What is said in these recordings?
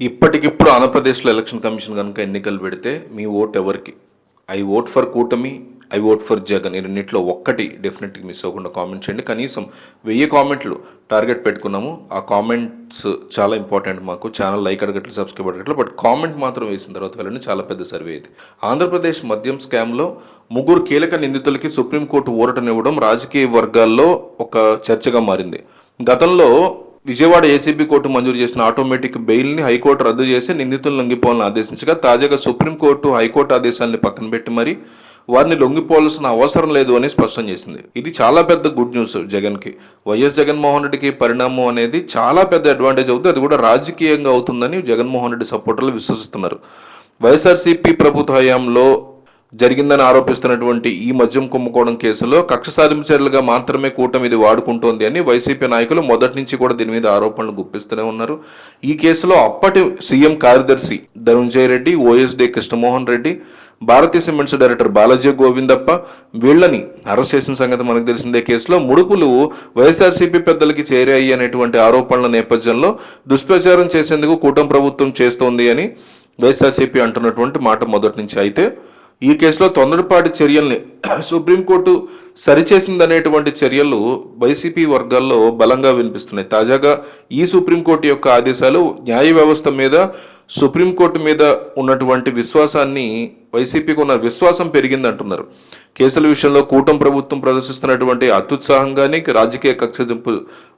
ఇప్పటికిప్పుడు ఆంధ్రప్రదేశ్లో election commission కనుక ఎన్నికలు పెడితే మీ ఓట్ ఎవరికి? ఐ ఓట్ ఫర్ కూటమి ఐ ఓట్ ఫర్ జగన్. ఈ రెండింటిలో ఒక్కటి డెఫినెట్గా మిస్ అవ్వకుండా కామెంట్ చేయండి. కనీసం వెయ్యి కామెంట్లు టార్గెట్ పెట్టుకున్నాము. ఆ కామెంట్స్ చాలా ఇంపార్టెంట్ మాకు. ఛానల్ లైక్ అడగట్లు సబ్స్క్రైబ్ అడగట్లు బట్ కామెంట్ మాత్రం వేసిన తర్వాత వెళ్ళండి. చాలా పెద్ద సర్వే ఇది. ఆంధ్రప్రదేశ్ మద్యం స్కామ్లో ముగ్గురు కీలక నిందితులకి సుప్రీంకోర్టు ఊరటనివ్వడం రాజకీయ వర్గాల్లో ఒక చర్చగా మారింది. గతంలో విజయవాడ ఏసీబీ కోర్టు మంజూరు చేసిన ఆటోమేటిక్ బెయిల్ని హైకోర్టు రద్దు చేసి నిందితులు లొంగిపోవాలని ఆదేశించగా తాజాగా సుప్రీంకోర్టు హైకోర్టు ఆదేశాలని పక్కన పెట్టి మరి వారిని లొంగిపోవాల్సిన అవసరం లేదు అని స్పష్టం చేసింది. ఇది చాలా పెద్ద గుడ్ న్యూస్ జగన్కి. వైఎస్ జగన్మోహన్ రెడ్డికి పరిణామం అనేది చాలా పెద్ద అడ్వాంటేజ్ అవుతుంది అది కూడా రాజకీయంగా అవుతుందని జగన్మోహన్ రెడ్డి సపోర్టర్లు విశ్వసిస్తున్నారు. వైఎస్ఆర్సీపీ ప్రభుత్వ హయాంలో జరిగిందని ఆరోపిస్తున్నటువంటి ఈ మద్యం కుంభకోణం కేసులో కక్ష సాధింపు చర్యలుగా మాత్రమే కూటమి ఇది వాడుకుంటోంది అని వైసీపీ నాయకులు మొదటి నుంచి కూడా దీని మీద ఆరోపణలు గుప్పిస్తూనే ఉన్నారు. ఈ కేసులో అప్పటి సీఎం కార్యదర్శి Dhanunjaya Reddy OSD Krishnamohan Reddy Bharathi cements director Balaji Govindappa వీళ్ళని అరెస్ట్ చేసిన సంగతి మనకు తెలిసిందే కేసులో ముడుపులు వైఎస్ఆర్సీపీ పెద్దలకి చేరాయి అనేటువంటి ఆరోపణల నేపథ్యంలో దుష్ప్రచారం చేసేందుకు కూటమి ప్రభుత్వం చేస్తోంది అని వైఎస్ఆర్సీపీ అంటున్నటువంటి మాట మొదటి నుంచి అయితే ఈ కేసులో తొందరపాటి చర్యల్ని సుప్రీంకోర్టు సరిచేసిందనేటువంటి చర్యలు వైసీపీ వర్గాల్లో బలంగా వినిపిస్తున్నాయి. తాజాగా ఈ సుప్రీంకోర్టు యొక్క ఆదేశాలు న్యాయ వ్యవస్థ మీద సుప్రీంకోర్టు మీద ఉన్నటువంటి విశ్వాసాన్ని వైసీపీకి ఉన్న విశ్వాసం పెరిగింది అంటున్నారు కేసుల విషయంలో కూటమి ప్రభుత్వం ప్రదర్శిస్తున్నటువంటి అత్యుత్సాహం కానీ రాజకీయ కక్షదింపు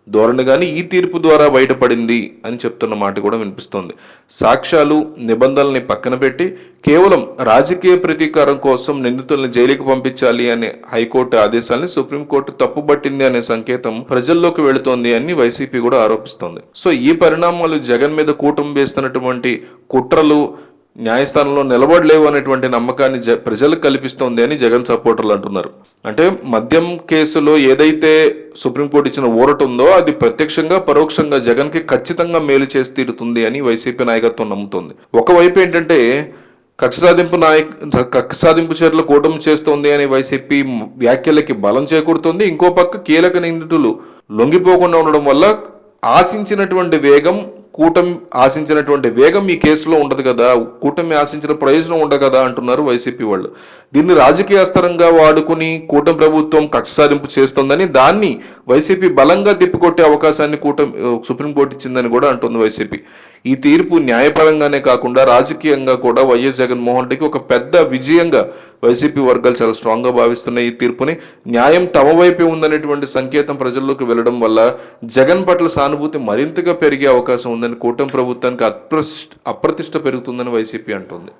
ధోరణి కానీ ఈ తీర్పు ద్వారా బయటపడింది అని చెప్తున్న మాట కూడా వినిపిస్తోంది. సాక్ష్యాలు నిబంధనల్ని పక్కన పెట్టి కేవలం రాజకీయ ప్రతీకారం కోసం నిందితుల్ని జైలుకి పంపించాలి అనే హైకోర్టు ఆదేశాలని సుప్రీంకోర్టు తప్పుబట్టింది అనే సంకేతం ప్రజల్లోకి వెళుతోంది అని వైసీపీ కూడా ఆరోపిస్తోంది. సో ఈ పరిణామాలు జగన్ మీద కూటమి వేస్తున్నటువంటి కుట్రలు న్యాయస్థానంలో నిలబడలేవు అనేటువంటి నమ్మకాన్ని జ ప్రజలకు కల్పిస్తోంది అని జగన్ సపోర్టర్లు అంటున్నారు. అంటే మద్యం కేసులో ఏదైతే సుప్రీంకోర్టు ఇచ్చిన ఊరట ఉందో అది ప్రత్యక్షంగా పరోక్షంగా జగన్కి ఖచ్చితంగా మేలు చేసి తీరుతుంది అని వైసీపీ నాయకత్వం నమ్ముతోంది. ఒకవైపు ఏంటంటే కక్ష సాధింపు నాయక కక్ష సాధింపు చర్యలు కూటమి చేస్తోంది అని వైసీపీ వ్యాఖ్యలకి బలం చేకూరుతుంది. ఇంకో పక్క కీలక నిందితులు లొంగిపోకుండా ఉండడం వల్ల ఆశించినటువంటి వేగం కూటమి ఆశించినటువంటి వేగం ఈ కేసులో ఉండదు కదా కూటమి ఆశించిన ప్రయోజనం ఉండదు కదా అంటున్నారు వైసీపీ వాళ్ళు. దీన్ని రాజకీయాస్త్రంగా వాడుకుని కూటమి ప్రభుత్వం కక్ష సాధింపు చేస్తోందని దాన్ని వైసీపీ బలంగా తిప్పికొట్టే అవకాశాన్ని కూటమి సుప్రీంకోర్టు ఇచ్చిందని కూడా అంటుంది వైసీపీ. ఈ తీర్పు న్యాయపరంగానే కాకుండా రాజకీయంగా కూడా వైఎస్ జగన్మోహన్ రెడ్డికి ఒక పెద్ద విజయంగా వైసీపీ వర్గాలు చాలా స్ట్రాంగ్గా భావిస్తున్నాయి ఈ తీర్పుని న్యాయం తమ వైపే ఉందనేటువంటి సంకేతం ప్రజల్లోకి వెళ్ళడం వల్ల జగన్ పట్ల సానుభూతి మరింతగా పెరిగే అవకాశం ఉందని కూటమి ప్రభుత్వానికి అప్రతిష్ట పెరుగుతుందని వైసీపీ అంటుంది.